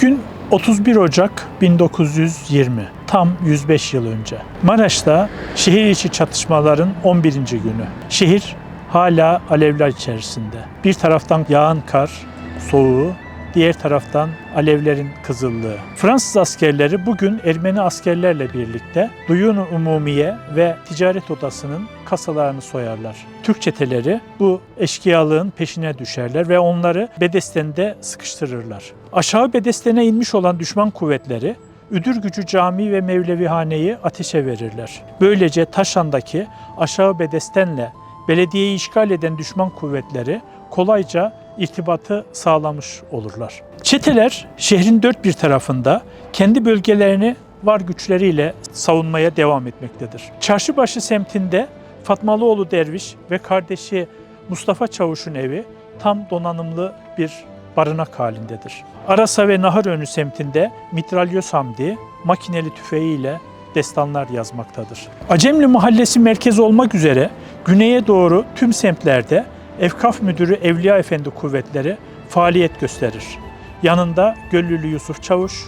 Bugün 31 Ocak 1920, tam 105 yıl önce. Maraş'ta şehir içi çatışmaların 11. günü. Şehir hala alevler içerisinde. Bir taraftan yağan kar, soğuğu, diğer taraftan alevlerin kızıllığı. Fransız askerleri bugün Ermeni askerlerle birlikte Duyun Umumiye ve Ticaret Odası'nın kasalarını soyarlar. Türk çeteleri bu eşkıyalığın peşine düşerler ve onları Bedesten'de sıkıştırırlar. Aşağı Bedesten'e inmiş olan düşman kuvvetleri Üdürgücü Camii ve Mevlevihane'yi ateşe verirler. Böylece Taşan'daki aşağı Bedesten'le belediyeyi işgal eden düşman kuvvetleri kolayca irtibatı sağlamış olurlar. Çeteler şehrin dört bir tarafında kendi bölgelerini var güçleriyle savunmaya devam etmektedir. Çarşıbaşı semtinde Fatmalıoğlu Derviş ve kardeşi Mustafa Çavuş'un evi tam donanımlı bir barınak halindedir. Arasa ve Naharönü semtinde Mitralyöz Hamdi makineli tüfeğiyle destanlar yazmaktadır. Acemli Mahallesi merkez olmak üzere güneye doğru tüm semtlerde Efkaf Müdürü Evliya Efendi kuvvetleri faaliyet gösterir. Yanında Göllülü Yusuf Çavuş,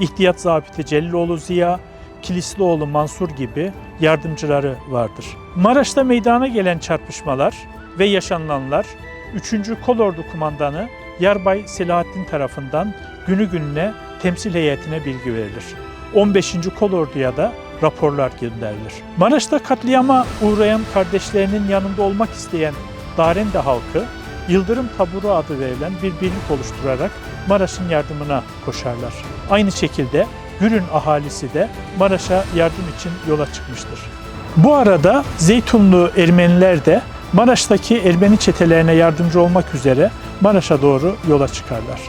İhtiyat Zabiti Celiloğlu Ziya, Kilislioğlu Mansur gibi yardımcıları vardır. Maraş'ta meydana gelen çarpışmalar ve yaşanılanlar 3. Kolordu Kumandanı Yarbay Selahattin tarafından günü gününe temsil heyetine bilgi verilir. 15. Kolordu'ya da raporlar gönderilir. Maraş'ta katliama uğrayan kardeşlerinin yanında olmak isteyen Darende halkı Yıldırım Taburu adı verilen bir birlik oluşturarak Maraş'ın yardımına koşarlar. Aynı şekilde Gürün ahalisi de Maraş'a yardım için yola çıkmıştır. Bu arada Zeytunlu Ermeniler de Maraş'taki Ermeni çetelerine yardımcı olmak üzere Maraş'a doğru yola çıkarlar.